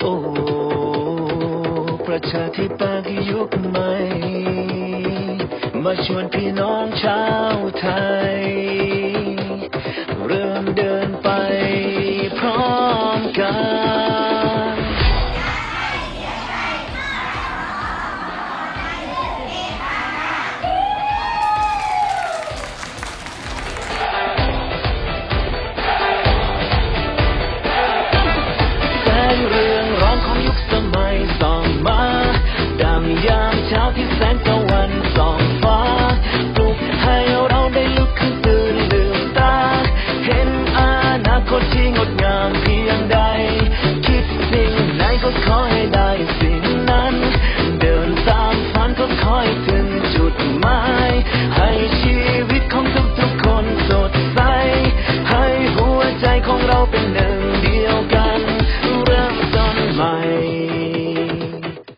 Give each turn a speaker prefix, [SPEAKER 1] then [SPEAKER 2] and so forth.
[SPEAKER 1] โอ้ประชาธิปไตยยุคใหม่ มาชวนพี่น้องชาวไทย เริ่มเดินไปพร้อมกันแสงเรือ เช้าที่แสงตะวันส่องฟ้าปลุกให้เราได้ลุกขึ้นตื่นลืมตา เห็นอนาคตที่งดงามเพียงใด คิดสิ่งไหนก็ขอให้ได้สิ่งนั้น เดินตามฝันก็ขอให้ถึงจุดหมาย ให้ชีวิตของทุกๆคนสดใส ให้หัวใจของเราเป็นหนึ่ง